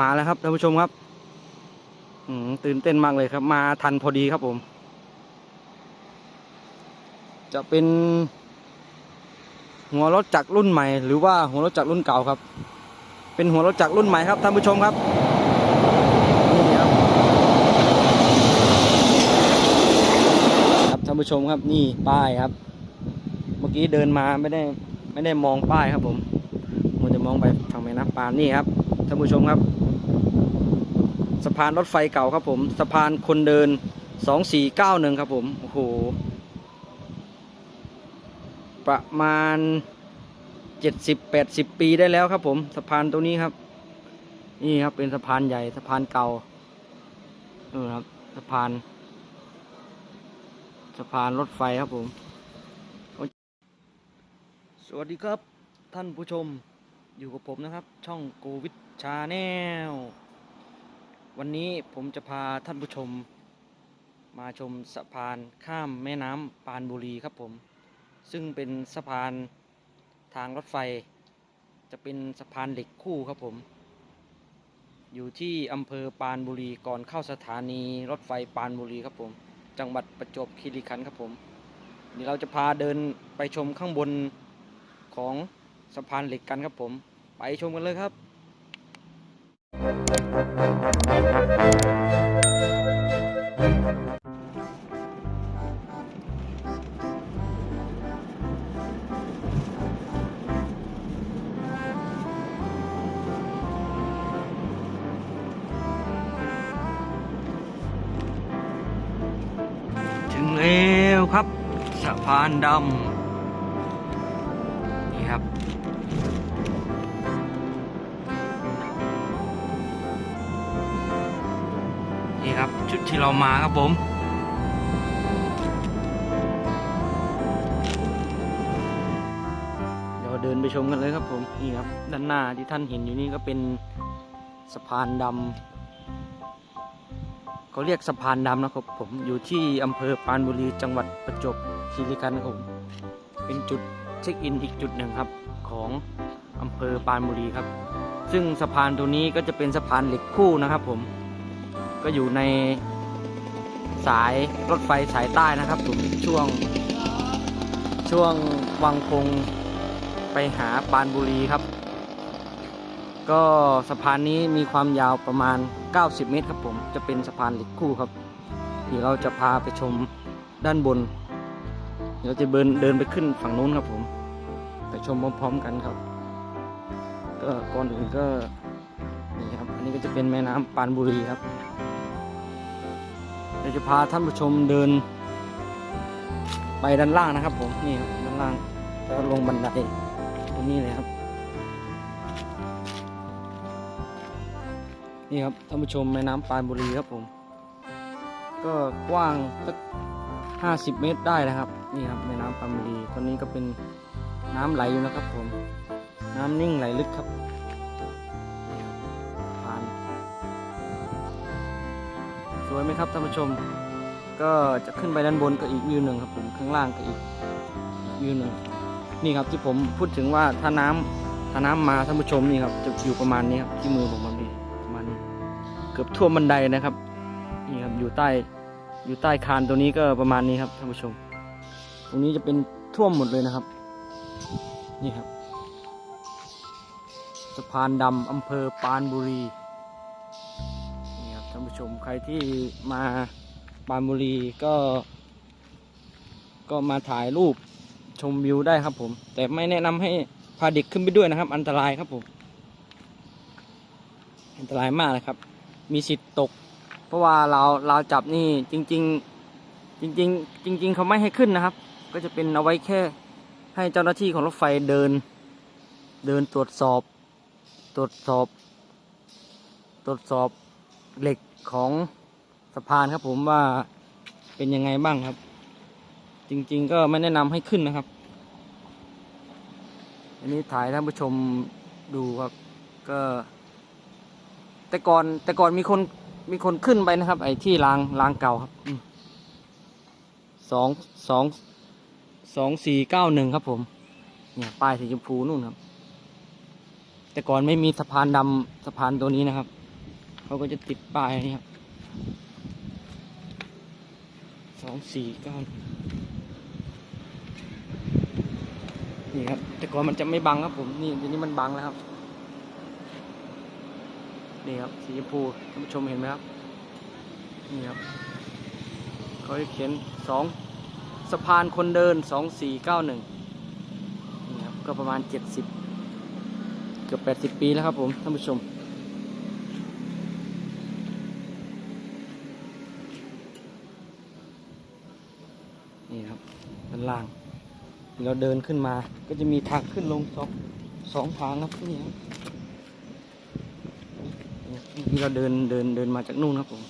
มาแล้วครับท่านผู้ชมครับ อืมตื่นเต้นมากเลยครับ มาทันพอดีครับผม จะเป็น หัวรถจักรรุ่นใหม่ หรือว่าหัวรถจักรรุ่นเก่าครับ เป็นหัวรถจักรรุ่นใหม่ครับท่านผู้ชมครับนี่ครับครับท่านผู้ชมครับนี่ป้ายครับ เมื่อกี้เดินมาไม่ได้ไม่ได้มองป้ายครับผมมัวจะมองไปทางแม่น้ำปานนี่ครับท่านผู้ชมครับ สะพานรถไฟเก่าครับผม สะพานคนเดินสองสี่เก้าหนึ่งครับผม โอ้โห ประมาณเจ็ดสิบแปดสิบปีได้แล้วครับผม สะพานตรงนี้ครับ นี่ครับเป็นสะพานใหญ่สะพานเก่าเออครับสะพาน สะพานรถไฟครับผม สวัสดีครับท่านผู้ชมอยู่กับผมนะครับ ช่องโกวิดชาแนล วันนี้ผมจะพาท่านผู้ชม มาชมสะพานข้ามแม่น้ำปานบุรีครับผม ซึ่งเป็นสะพานทางรถไฟ จะเป็นสะพานเหล็กคู่ครับผม อยู่ที่อำเภอปานบุรีก่อนเข้าสถานีรถไฟปานบุรีครับผม จังหวัดประจวบคีรีขันธ์ครับผมเดี๋ยวเราจะพาเดินไปชมข้างบนของสะพานเหล็กกันครับผม ไปชมกันเลยครับ แล้วครับสะพานดำ ที่เรามาครับผม เดี๋ยวเดินไปชมกันเลยครับผม นี่ครับ ด้านหน้าที่ท่านเห็นอยู่นี่ก็เป็นสะพานดำเขาเรียกสะพานดำนะครับผมอยู่ที่อำเภอปานบุรีจังหวัดประจวบคีรีขันธ์ครับผมเป็นจุดเช็คอินอีกจุดหนึ่งครับของอำเภอปานบุรีครับ ซึ่งสะพานตัวนี้ก็จะเป็นสะพานเหล็กคู่นะครับผมก็อยู่ใน สายรถไฟสายใต้นะครับผมช่วง ช่วงวังคงไปหาปานบุรีครับ ก็สะพานนี้มีความยาวประมาณ 90 เมตรครับผม จะเป็นสะพานเหล็กคู่ครับเดี๋ยวเราจะพาไปชมด้านบนเดี๋ยวจะเดินเดินไปขึ้นฝั่งนู้นครับผม ไปชมพร้อมๆกันครับ ก็ก่อนอื่นก็นี่ครับ อันนี้ก็จะเป็นแม่น้ำปานบุรีครับ เดี๋ยวจะพาท่านผู้ชมเดิน ไปด้านล่างนะครับ ผมนี่ครับด้านล่างแล้วลงบันไดตรงนี้เลยครับ นี่ครับท่านผู้ชมแม่น้ำปานบุรีครับผม ก็กว้างสักห้าสิบเมตรได้นะครับ นี่ครับแม่น้ำปานบุรีตอนนี้ก็เป็นน้ำไหลอยู่นะครับผม น้ำนิ่งไหลลึกครับ วยไหมครับท่านผู้ชม ก็จะขึ้นไปด้านบนก็อีกวิวหนึ่งครับผมข้างล่างก็อีกวิวหนึ่งนี่ครับที่ผมพูดถึงว่าถ้าน้ำถ้าน้ำมาท่านผู้ชมนี่ครับจะอยู่ประมาณนี้ครับที่มือผมมันนี่ประมาณนี้เกือบท่วมบันไดนะครับนี่ครับอยู่ใต้อยู่ใต้คานตัวนี้ก็ประมาณนี้ครับท่านผู้ชม ตรงนี้จะเป็นท่วมหมดเลยนะครับ นี่ครับสะพานดำอำเภอปานบุรี ชมใครที่มาปานบุรีก็ ก็มาถ่ายรูปชมวิวได้ครับผม แต่ไม่แนะนำให้พาเด็กขึ้นไปด้วยนะครับ อันตรายครับผม อันตรายมากเลยครับ มีสิทธิ์ตก เพราะว่าเราเราจับนี่จริง ๆ จริง ๆ จริง ๆ เขาไม่ให้ขึ้นนะครับ ก็จะเป็นเอาไว้แค่ให้เจ้าหน้าที่ของรถไฟเดิน เดินตรวจสอบ ตรวจสอบ ตรวจสอบเหล็ก ของสะพานครับผมว่าเป็นยังไงบ้างครับ จริง ๆ ก็ไม่แนะนำให้ขึ้นนะครับ อันนี้ถ่ายท่านผู้ชมดูครับ ก็ แต่ก่อนแต่ก่อนมีคนมีคนขึ้นไปนะครับ ไอ้ที่รางรางเก่าครับสองสองสองสี่เก้าหนึ่งครับผม เนี่ยป้ายสีชมพูนู่นครับ แต่ก่อนไม่มีสะพานดำสะพานตัวนี้นะครับ เขาก็จะติดป้ายนี่ครับสองสี่เก้านี่ครับ แต่ก่อนมันจะไม่บังครับผม นี่เดี๋ยวนี้มันบังแล้วครับ นี่ครับ สีชมพูท่านผู้ชมเห็นไหมครับ นี่ครับ เขาจะเขียนสองสะพานคนเดินสองสี่เก้าหนึ่งนี่ครับ ก็ประมาณเจ็ดสิบเกือบแปดสิบปีแล้วครับผมท่านผู้ชม นี่ครับด้าน ล่าง เราเดินขึ้นมาก็จะมีทางขึ้นลงสองสองทางครับนี่ครับนี่เราเดินเดินเดินมาจากนู่นครับผม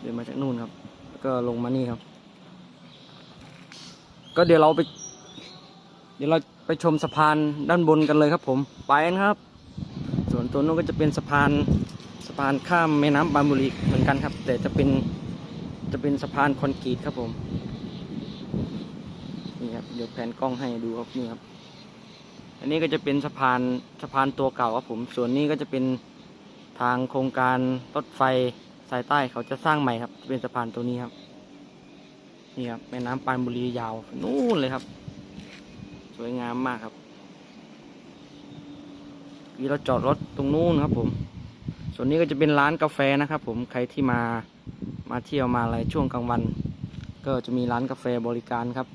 เดินมาจากนู่นครับ แล้วก็ลงมานี่ครับ ก็เดี๋ยวเราไป เดี๋ยวเราไปชมสะพานด้านบนกันเลยครับผม ไปกันครับ ส่วนตัวนู้นก็จะเป็นสะพานสะพานข้ามแม่น้ำบางบุรีเหมือนกันครับ แต่จะเป็นจะเป็นสะพานคอนกรีตครับผม ครับเดี๋ยวแผนกล้องให้ดูครับนี่ครับ อันนี้ก็จะเป็นสะพานสะพานตัวเก่าครับผม ส่วนนี้ก็จะเป็นทางโครงการรถไฟสายใต้เขาจะสร้างใหม่ครับ เป็นสะพานตัวนี้ครับ นี่ครับแม่น้ำปานบุรียาวนู่นเลยครับ สวยงามมากครับวีเราจอดรถตรงนู้นครับผม ส่วนนี้ก็จะเป็นร้านกาแฟนะครับ ผมใครที่มามาเที่ยวมาอะไรช่วงกลางวัน ก็จะมีร้านกาแฟบริการครับ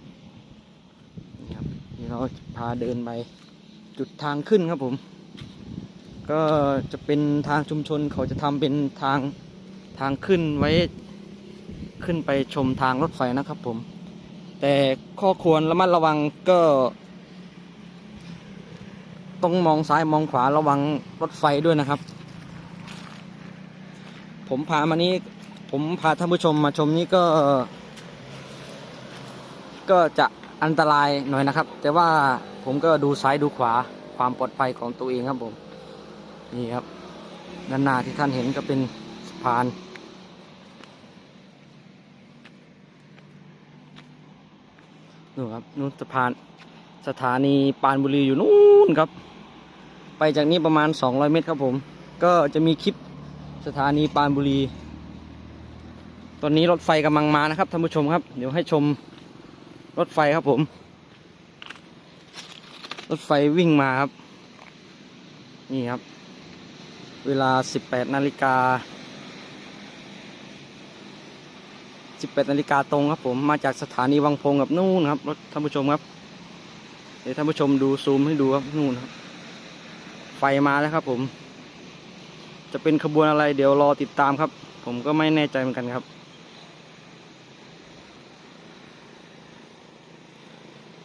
เราพาเดินไปจุดทางขึ้นครับผม ก็จะเป็นทางชุมชนเขาจะทำเป็นทางทางขึ้นไว้ขึ้นไปชมทางรถไฟนะครับผม แต่ข้อควรระมัดระวังก็ ต้องมองซ้ายมองขวาระวังรถไฟด้วยนะครับ ผมพามานี้ผมพาท่านผู้ชมมาชมนี้ก็ ก็จะ อันตรายหน่อยนะครับ แต่ว่าผมก็ดูซ้ายดูขวาความปลอดภัยของตัวเองครับผม นี่ครับ ด้านหน้าที่ท่านเห็นก็เป็นสะพาน นู่นครับนู่นสะพานสถานีปานบุรีอยู่นู่นครับ ไปจากนี้ประมาณ 200 เมตรครับผม ก็จะมีคลิปสถานีปานบุรี ตอนนี้รถไฟกำลังมานะครับท่านผู้ชมครับ เดี๋ยวให้ชม รถไฟครับผม รถไฟวิ่งมาครับ นี่ครับ เวลา 18นาฬิกา 18นาฬิกาตรงครับผมมาจากสถานีวังพงกับนู่นครับรถท่านผู้ชมครับ เดี๋ยวท่านผู้ชมดูซูมให้ดูครับนู่นครับ ไฟมาแล้วครับผม จะเป็นขบวนอะไรเดี๋ยวรอติดตามครับ ผมก็ไม่แน่ใจเหมือนกันครับ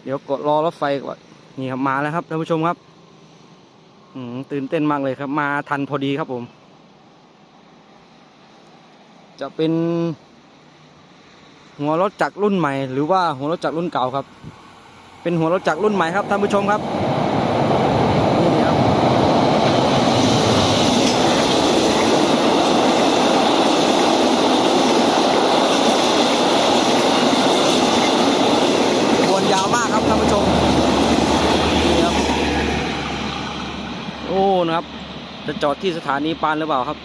เดี๋ยวกดรอรถไฟก่อนนี่ครับมาแล้วครับท่านผู้ชมครับ อืมตื่นเต้นมากเลยครับ มาทันพอดีครับผม จะเป็น หัวรถจักรรุ่นใหม่ หรือว่าหัวรถจักรรุ่นเก่าครับ เป็นหัวรถจักรรุ่นใหม่ครับท่านผู้ชมครับนี่ครับขบวนยาวมากครับท่านผู้ชมนี่ครับ โอ้ นะครับ จะจอดที่สถานีปานหรือเปล่าครับ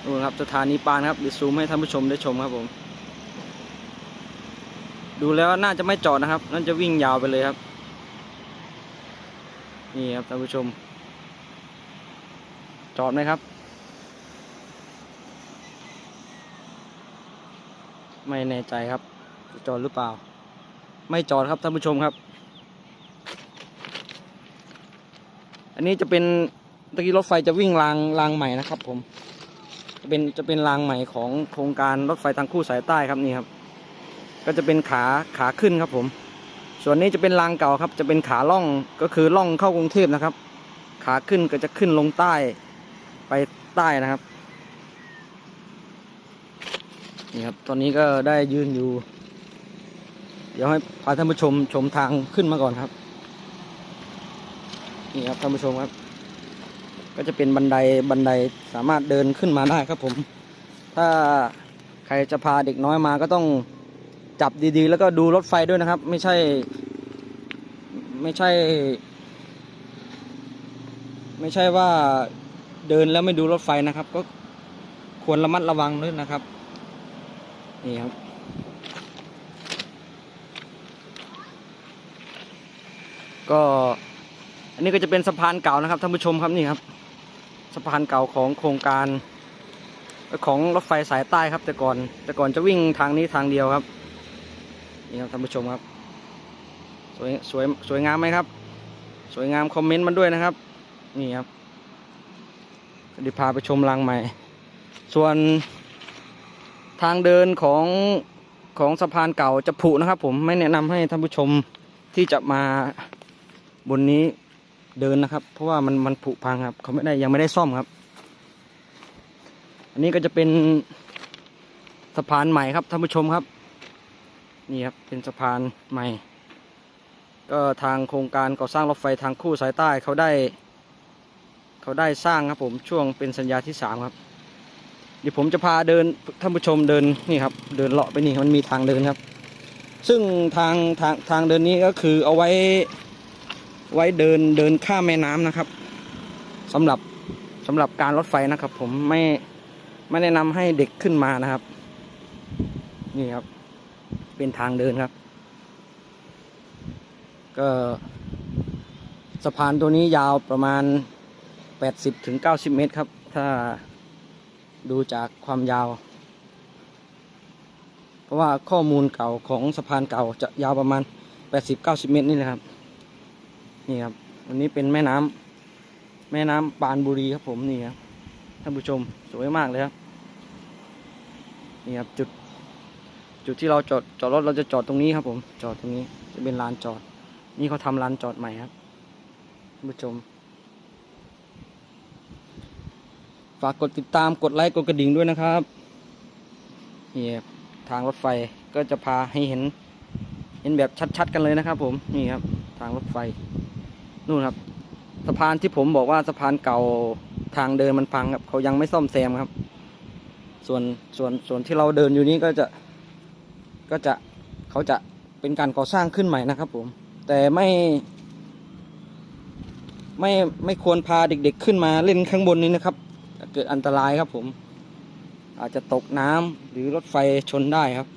โอ้นะครับสถานีปานครับเดี๋ยวซูมให้ท่านผู้ชมได้ชมครับผม ดูแล้วน่าจะไม่จอดนะครับน่าจะวิ่งยาวไปเลยครับ นี่ครับท่านผู้ชม จอดไหมครับ ไม่แน่ใจครับจะจอดหรือเปล่า ไม่จอดครับท่านผู้ชมครับ อันนี้จะเป็นตะกี้รถไฟจะวิ่งรางรางใหม่นะครับ ผม จะเป็นจะเป็นรางใหม่ของโครงการรถไฟทางคู่สายใต้ครับนี่ครับ ก็จะเป็นขาขาขึ้นครับ ผม ส่วนนี้จะเป็นรางเก่าครับ จะเป็นขาล่องก็คือล่องเข้ากรุงเทพนะครับ ขาขึ้นก็จะขึ้นลงใต้ไปใต้นะครับนี่ครับตอนนี้ก็ได้ยืนอยู่ เดี๋ยวให้พาท่านผู้ชมชมทางขึ้นมาก่อนครับ นี่ครับท่านผู้ชมครับ ก็จะเป็นบันไดบันไดสามารถเดินขึ้นมาได้ครับผม ถ้าใครจะพาเด็กน้อยมาก็ต้องจับดีๆ แล้วก็ดูรถไฟด้วยนะครับ ไม่ใช่ ไม่ใช่ ไม่ใช่ว่าเดินแล้วไม่ดูรถไฟนะครับ ก็ควรระมัดระวังด้วยนะครับ นี่ครับก็ อันนี้ก็จะเป็นสะพานเก่านะครับท่านผู้ชมครับนี่ครับ สะพานเก่าของโครงการของรถไฟสายใต้ครับ แต่ก่อน แต่ก่อนจะวิ่งทางนี้ทางเดียวครับนี่ครับท่านผู้ชมครับ สวยสวยสวยงามไหมครับ สวยงามคอมเมนต์มันด้วยนะครับ นี่ครับเดี๋ยวพาไปชมรังใหม่ ส่วนทางเดินของของสะพานเก่าจะผุนะครับ ผมไม่แนะนำให้ท่านผู้ชมที่จะมาบนนี้ เดินนะครับ เพราะว่ามันมันผุพังครับ เขาไม่ได้ยังไม่ได้ซ่อมครับ อันนี้ก็จะเป็นสะพานใหม่ครับท่านผู้ชมครับ นี่ครับเป็นสะพานใหม่ ก็ทางโครงการก่อสร้างรถไฟทางคู่สายใต้เขาได้ เขาได้สร้างครับผมช่วงเป็นสัญญาที่สามครับเดี๋ยวผมจะพาเดินท่านผู้ชมเดินนี่ครับ เดินเลาะไปนี่มันมีทางเดินครับ ซึ่งทางทางทางเดินนี้ก็คือเอาไว้ ไว้เดินเดินข้ามแม่น้ำนะครับสำหรับสำหรับการรถไฟนะครับ ผมไม่ไม่แนะนำให้เด็กขึ้นมานะครับ นี่ครับ เป็นทางเดินครับ ก็สะพานตัวนี้ยาวประมาณ 80ถึง90 เมตรครับ ถ้าดูจากความยาว เพราะว่าข้อมูลเก่าของสะพานเก่าจะยาวประมาณ 80-90 เมตรนี่แหละครับ นี่ครับอันนี้เป็นแม่น้ำแม่น้ำปานบุรีครับผมนี่ครับท่านผู้ชมสวยมากเลยครับนี่ครับจุด จุดที่เราจอดจอดรถเราจะจอดตรงนี้ครับผม จอดตรงนี้จะเป็นลานจอด นี่เขาทำลานจอดใหม่ครับท่านผู้ชมฝากกดติดตามกดไลค์กดกระดิ่งด้วยนะครับนี่ครับทางรถไฟก็จะพาให้เห็น เห็นแบบชัดๆกันเลยนะครับผมนี่ครับ ทางรถไฟ นู่นครับ สะพานที่ผมบอกว่าสะพานเก่าทางเดินมันพังครับเขายังไม่ซ่อมแซมครับ ส่วนส่วนส่วนที่เราเดินอยู่นี้ก็จะก็จะเขาจะเป็นการก่อสร้างขึ้นใหม่นะครับ ผม แต่ไม่ไม่ไม่ควรพาเด็กๆขึ้นมาเล่นข้างบนนี้นะครับ เกิดอันตรายครับผม อาจจะตกน้ำหรือรถไฟชนได้ครับ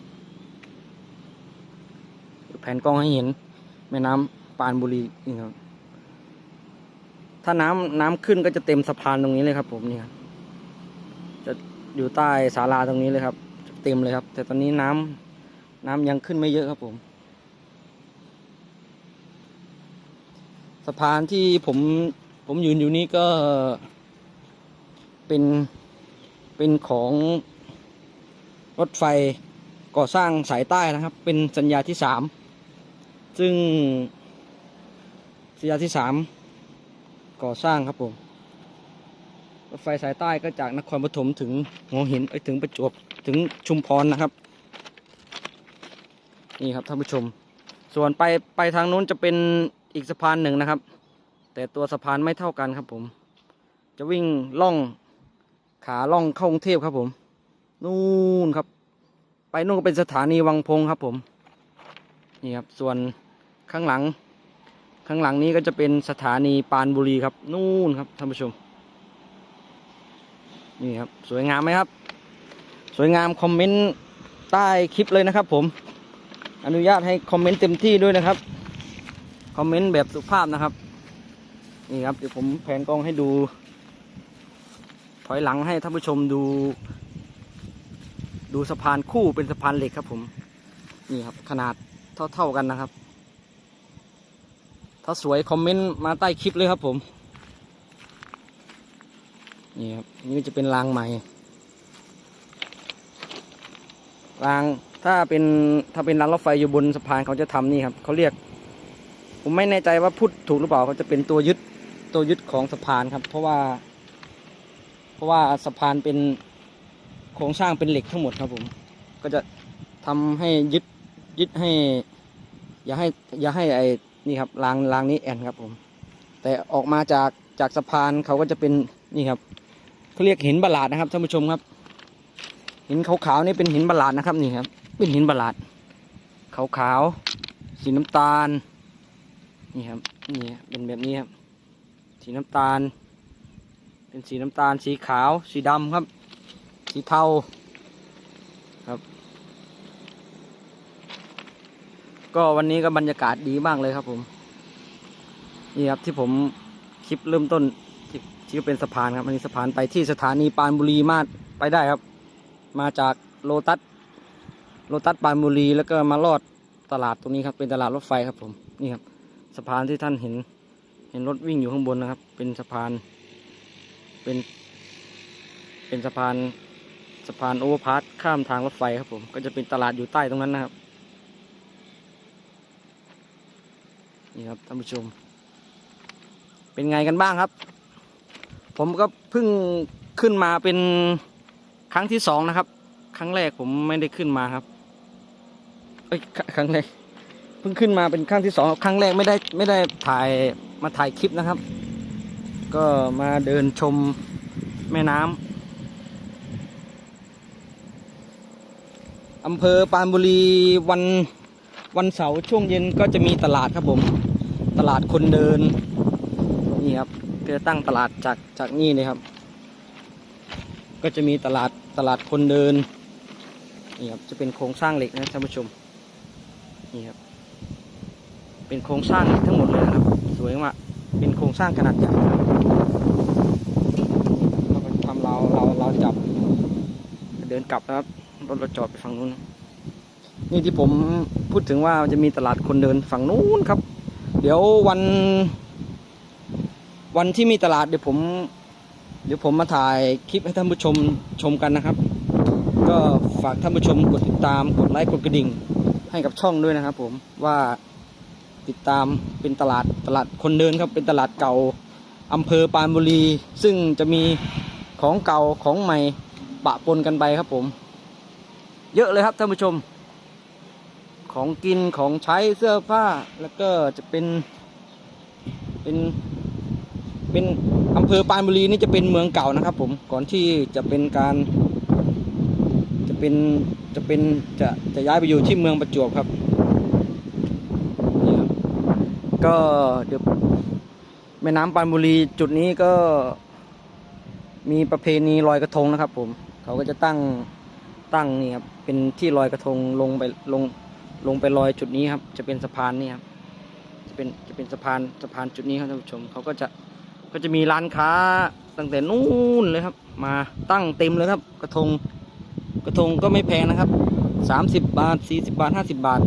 แผนกล้องให้เห็นแม่น้ำปานบุรีนี่ครับ ถ้าน้ำน้ำขึ้นก็จะเต็มสะพานตรงนี้เลยครับ ผมนี่ครับจะอยู่ใต้ศาลาตรงนี้เลยครับ เต็มเลยครับ แต่ตอนนี้น้ำน้ำยังขึ้นไม่เยอะครับผม สะพานที่ผมผมยืนอยู่นี้ก็เป็นเป็นของรถไฟก่อสร้างสายใต้นะครับ เป็นสัญญาที่สามซึ่งสัญญาที่สาม ก่อสร้างครับผมรถไฟสายใต้ก็จากนครปฐมถึงหัวหินไปถึงประจวบถึงชุมพรนะครับ นี่ครับท่านผู้ชม ส่วนไปไปทางนู้นจะเป็นอีกสะพานหนึ่งนะครับ แต่ตัวสะพานไม่เท่ากันครับผม จะวิ่งล่องขาล่องเข้ากรุงเทพครับผม นู่นครับ ไปนู่นก็เป็นสถานีวังพงครับผม นี่ครับ ส่วนข้างหลัง ข้างหลังนี้ก็จะเป็นสถานีปานบุรีครับ นู่นครับท่านผู้ชม นี่ครับ สวยงามไหมครับ สวยงามคอมเมนต์ใต้คลิปเลยนะครับผม อนุญาตให้คอมเมนต์เต็มที่ด้วยนะครับ คอมเมนต์แบบสุภาพนะครับ นี่ครับเดี๋ยวผมแผนกล้องให้ดู ถอยหลังให้ท่านผู้ชมดู ดูสะพานคู่เป็นสะพานเหล็กครับผม นี่ครับขนาดเท่าๆกันนะครับ ถ้าสวยคอมเมนต์มาใต้คลิปเลยครับผม นี่ครับนี่จะเป็นรางใหม่รางถ้าเป็นถ้าเป็นรางรถไฟอยู่บนสะพานเขาจะทำนี่ครับเขาเรียก ผมไม่แน่ใจว่าพูดถูกหรือเปล่าเขาจะเป็นตัวยึดตัวยึดของสะพานครับ เพราะว่า เพราะว่าสะพานเป็นโครงสร้างเป็นเหล็กทั้งหมดครับผม ก็จะทำให้ยึดยึดให้ อย่าให้อย่าให้ไอ นี่ครับรางรางนี้แอนครับผม แต่ออกมาจากจากสะพานเขาก็จะเป็นนี่ครับเขาเรียกหินบาลาดนะครับท่านผู้ชมครับ หินขาวๆนี่เป็นหินบาลาดนะครับนี่ครับ เป็นหินบาลาดขาวๆสีน้ำตาล นี่ครับนี่เป็นแบบนี้ครับสีน้ำตาล เป็นสีน้ำตาล สีขาว สีดำครับ สีเทาครับ ก็วันนี้ก็บรรยากาศดีมากเลยครับผมนี่ครับที่ผมคลิปเริ่มต้นที่ที่เป็นสะพานครับอันนี้สะพานไปที่สถานีปรานบุรีมาดไปได้ครับ มาจากโลตัสโลตัสปรานบุรีแล้วก็มาลอดตลาดตรงนี้ครับเป็นตลาดรถไฟครับผมนี่ครับสะพานที่ท่านเห็น เห็นรถวิ่งอยู่ข้างบนนะครับ เป็นสะพาน เป็น เป็นสะพานสะพานโอเวอร์พาสข้ามทางรถไฟครับผม ก็จะเป็นตลาดอยู่ใต้ตรงนั้นนะครับ นี่ครับท่านผู้ชม เป็นไงกันบ้างครับ ผมก็เพิ่งขึ้นมาเป็นครั้งที่สองนะครับ ครั้งแรกผมไม่ได้ขึ้นมาครับเอ้ยครั้งแรกเพิ่งขึ้นมาเป็นครั้งที่สองครั้งแรกไม่ได้ไม่ได้ถ่ายมาถ่ายคลิปนะครับ ก็มาเดินชมแม่น้ำอำเภอปานบุรีวันวันเสาร์ช่วงเย็นก็จะมีตลาดครับผม ตลาดคนเดิน นี่ครับก็จะตั้งตลาดจากจากนี่เลยครับ ก็จะมีตลาดตลาดคนเดินนี่ครับจะเป็นโครงสร้างเหล็กนะท่านผู้ชมนี่ครับเป็นโครงสร้างเหล็กทั้งหมดเลยนะครับ สวยมากเป็นโครงสร้างขนาดใหญ่ครับเราก็ทำเราเราเราจับ เดินกลับนะครับรถเราจอดไปฝั่งนู้น นี่ที่ผมพูดถึงว่าจะมีตลาดคนเดินฝั่งนู้นครับ เดี๋ยววัน วันที่มีตลาดเดี๋ยวผม เดี๋ยวผมมาถ่ายคลิปให้ท่านผู้ชมชมกันนะครับ ก็ฝากท่านผู้ชมกดติดตามกดไลค์กดกระดิ่ง ให้กับช่องด้วยนะครับ ผมว่าติดตามเป็นตลาดตลาดคนเดินครับเป็นตลาดเก่าอำเภอปานบุรี ซึ่งจะมีของเก่าของใหม่ปะปนกันไปครับผม เยอะเลยครับท่านผู้ชม ของกินของใช้เสื้อผ้า แล้วก็จะเป็นเป็นเป็นอำเภอปานบุรีนี่จะเป็นเมืองเก่านะครับ ผมก่อนที่จะเป็นการ จะเป็นจะเป็นจะจะย้ายไปอยู่ที่เมืองประจวบครับนี่ครก็เดี๋ยวแม่น้ำปานบุรีจุดนี้ก็มีประเพณีลอยกระทงนะครับ ผมเขาก็จะตั้งตั้งนี่ครับเป็นที่ลอยกระทงลงไปลง ลงไปลอยจุดนี้ครับ จะเป็นสะพานนี่ครับจะเป็นจะเป็นสะพานสะพานจุดนี้ครับท่านผู้ชมเขาก็จะก็จะมีร้านค้าตั้งแต่นู่นเลยครับ มาตั้งเต็มเลยครับ กระทงกระทงก็ไม่แพงนะครับสามสิบบาทสี่สิบาทห้าสิบาท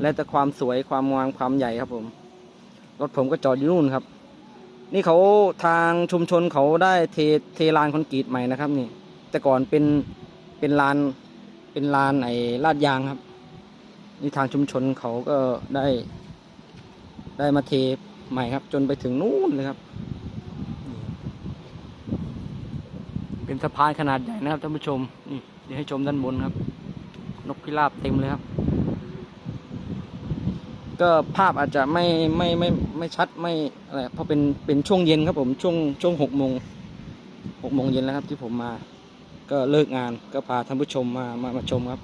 แล้วแต่ความสวยความงามความใหญ่ครับผม รถผมก็จอดอยู่นู่นครับ นี่เขาทางชุมชนเขาได้เทเทลานคอนกรีตใหม่นะครับ นี่ แต่ก่อนเป็นเป็นลานเป็นลานไอ้ลาดยางครับ นี่ทางชุมชนเขาก็ได้ ได้มาเทใหม่ครับ จนไปถึงนู่นเลยครับ เป็นสะพานขนาดใหญ่นะครับท่านผู้ชมนี่เดี๋ยวให้ชมด้านบนครับ นกพิราบเต็มเลยครับ ก็ภาพอาจจะไม่ไม่ไม่ไม่ชัดไม่อะไรเพราะเป็นเป็นช่วงเย็นครับผมช่วงช่วงหกโมงหกโมงเย็นแล้วครับที่ผมมา ก็เลิกงานก็พาท่านผู้ชมมามามาชมครับ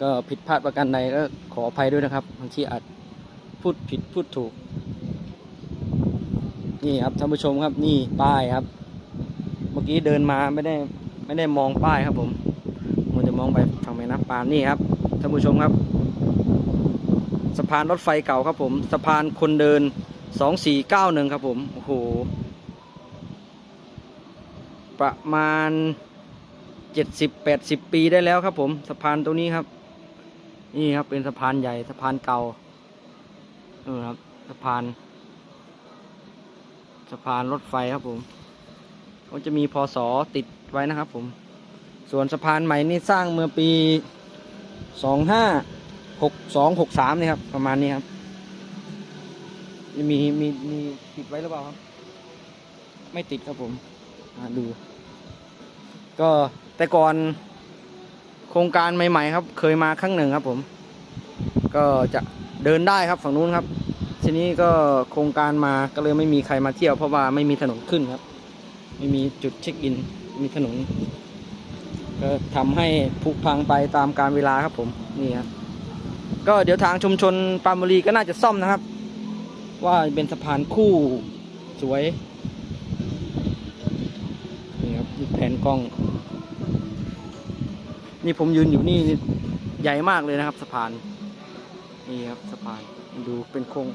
ก็ผิดพลาดประการใดก็ขออภัยด้วยนะครับบางทีอาจพูดผิดพูดถูก นี่ครับท่านผู้ชมครับนี่ป้ายครับ เมื่อกี้เดินมาไม่ได้ไม่ได้มองป้ายครับผมมันจะมองไปฝั่งแม่น้ำปานนี่ครับท่านผู้ชมครับ สะพานรถไฟเก่าครับผม สะพานคนเดินสองสี่เก้าหนึ่งครับผมโอ้โหประมาณเจ็ดสิบแปดสิบปีได้แล้วครับผม สะพานตัวนี้ครับ นี่ครับเป็นสะพานใหญ่สะพานเก่าเออครับสะพานสะพานรถไฟครับผมก็จะมีพศติดไว้นะครับ ผม ส่วนสะพานใหม่นี่สร้างเมื่อปีสองห้าหกสองหกสามนี่ครับ ประมาณนี้ครับมีมีมีติดไว้หรือเปล่าครับ ไม่ติดครับผมดู ก็แต่ก่อน โครงการใหม่ ๆ ครับ เคยมาครั้งหนึ่งครับผม ก็จะเดินได้ครับฝั่งนู้นครับ ทีนี้ก็โครงการมาก็เลยไม่มีใครมาเที่ยวเพราะว่าไม่มีถนนขึ้นครับ ไม่มีจุดเช็คอิน มีถนน ก็ทำให้ผุพังไปตามการเวลาครับผมนี่ครับก็เดี๋ยวทางชุมชนปามบุรีก็น่าจะซ่อมนะครับ ว่าเป็นสะพานคู่สวยนี่ครับแผนกล้อง นี่ผมยืนอยู่นี่นี่ใหญ่มากเลยนะครับ สะพานนี่ครับสะพานดูเป็นโครง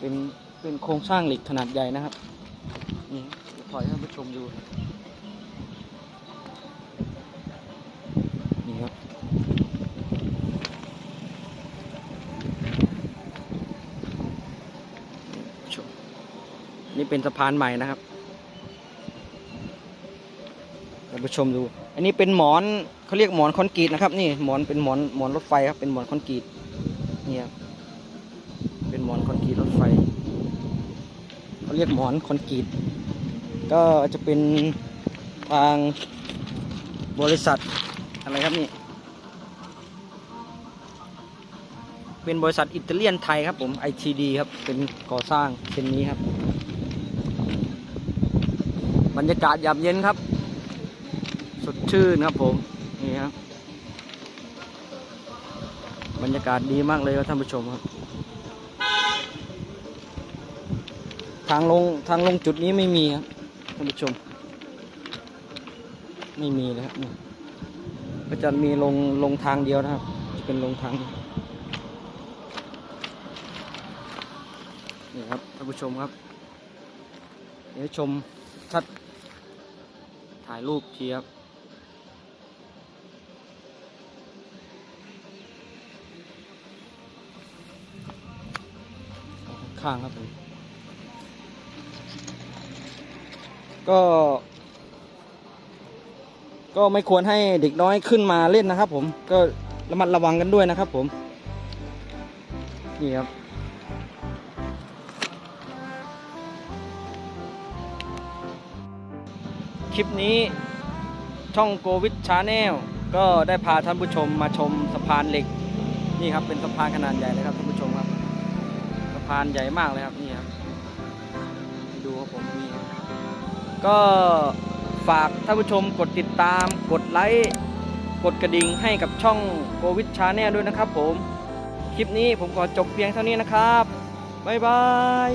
เป็นเป็นโครงสร้างเหล็กขนาดใหญ่นะครับนี่ถอยให้ท่านผู้ชมดูนี่ครับนี่เป็นสะพานใหม่นะครับท่าน ผู้ชมดู อันนี้เป็นหมอนเขาเรียกหมอนคอนกรีตนะครับ นี่หมอนเป็นหมอนหมอนรถไฟครับ เป็นหมอนคอนกรีตนี่ครับเป็นหมอนคอนกรีตรถไฟเขาเรียกหมอนคอนกรีตก็จะเป็นทางบริษัทอะไรครับนี่เป็นบริษัทอิตาเลียนไทยครับผม ITD ครับ เป็นก่อสร้างเช่นนี้ครับ บรรยากาศยามเย็นครับ สดชื่นครับผมนี่ครับบรรยากาศดีมากเลยครับท่านผู้ชมครับ ทางลงทางลงจุดนี้ไม่มีครับท่านผู้ชม ไม่มีเลยครับนี่ก็จะมีลงลงทางเดียวนะครับ จะเป็นลงทางนี่ครับท่านผู้ชมครับเดี๋ยวชมชัดถ่ายรูปทีครับ ข้างครับผมก็ ก็ไม่ควรให้เด็กน้อยขึ้นมาเล่นนะครับ ผมก็ระมัดระวังกันด้วยนะครับ ผม นี่ครับคลิปนี้ช่องโกวิดชาแนลก็ได้พาท่านผู้ชมมาชมสะพานเหล็ก นี่ครับเป็นสะพานขนาดใหญ่เลยครับท่านผู้ชมครับ พานใหญ่มากเลยครับนี่ครับดูครับผมนี่ก็ฝากท่านผู้ชมกดติดตาม กดไลค์กดกระดิ่งให้กับช่องโควิดชาแนลด้วยนะครับผมคลิปนี้ผมขอจบเพียงเท่านี้นะครับบ๊ายบาย